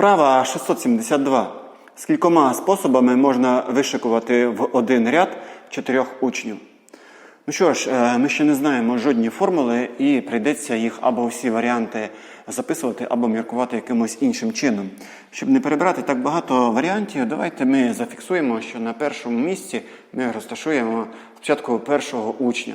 Вправа 672. Скількома способами можна вишикувати в один ряд чотирьох учнів? Ну що ж, е, ми ще не знаємо жодні формули, і прийдеться їх або всі варіанти записувати, або міркувати якимось іншим чином. Щоб не перебрати так багато варіантів, давайте ми зафіксуємо, що на першому місці ми розташуємо спочатку першого учня.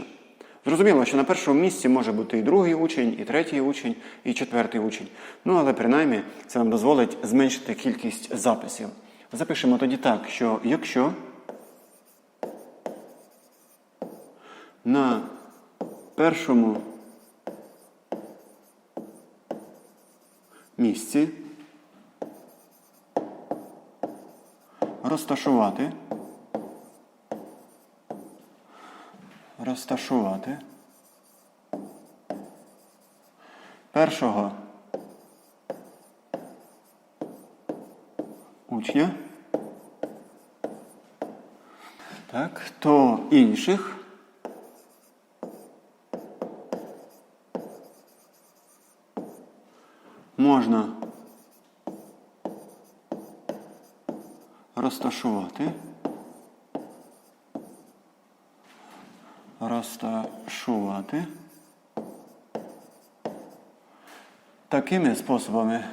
Зрозуміло, що на першому місці може бути і другий учень, і третій учень, і четвертий учень. Ну, але принаймні це нам дозволить зменшити кількість записів. Запишемо тоді так, що якщо на першому місці розташувати розташувати. Першого учня, так, то інших. Можна розташувати. Розташувати такими способами.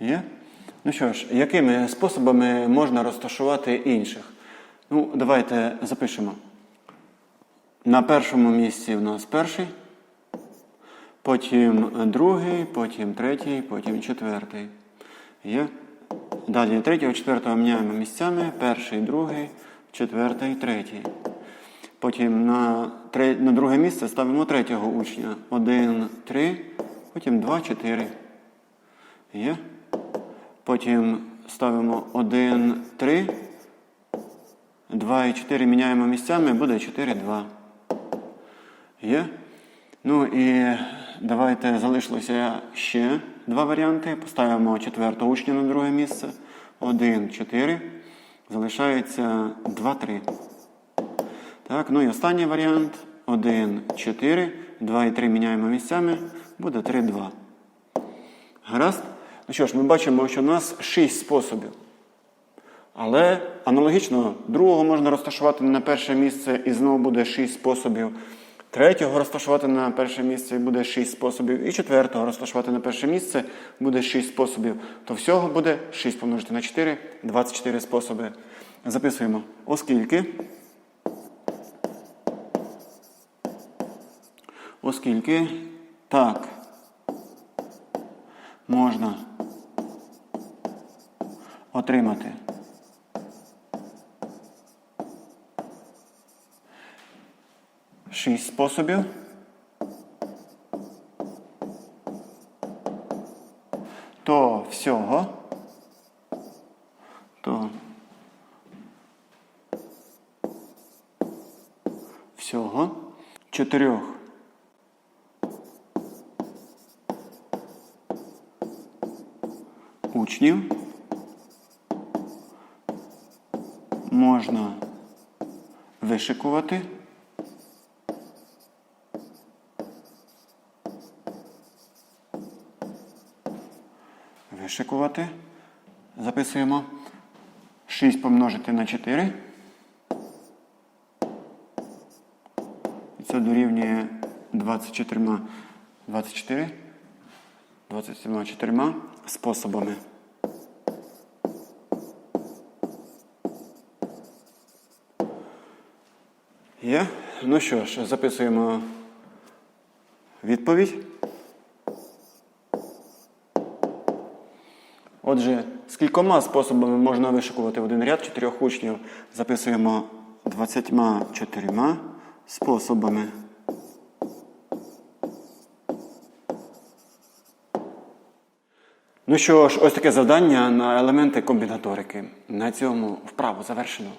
Є? Ну що ж, якими способами можна розташувати інших? Ну, давайте запишемо. На першому місці в нас перший потім другий, потім третій, потім четвертий. Є. Далі третього, четвертого міняємо місцями. Перший, другий, четвертий, третій. Потім на на друге місце ставимо третього учня. Один, три, потім два, чотири. Є. Потім ставимо один, три. Два і чотири міняємо місцями, буде чотири, два. Є. Ну і давайте залишилося ще два варіанти. Поставимо четвертого учня на друге місце. 1, 4. Залишається 2, 3. Так, ну і останній варіант. 1, 4. 2 і 3 міняємо місцями. Буде 3, 2. Гаразд? Ну що ж, ми бачимо, що у нас 6 способів. Але аналогічно другого можна розташувати на перше місце і знову буде 6 способів. Третього розташувати на перше місце буде 6 способів. І четвертого розташувати на перше місце буде 6 способів. То всього буде 6 помножити на 4, 24 способи. Записуємо. Оскільки. Оскільки так можна отримати. Шість способів. То всього. То всього чотирьох учнів можна вишикувати. Вишикувати. Записуємо 6 помножити на 4. І це дорівнює 24 24 27 4 способами. Є? Ну що ж, записуємо відповідь. Отже, з кількома способами можна вишикувати один ряд чотирьох учнів. Записуємо 24 способами. Ну що ж, ось таке завдання на елементи комбінаторики. На цьому вправу завершено.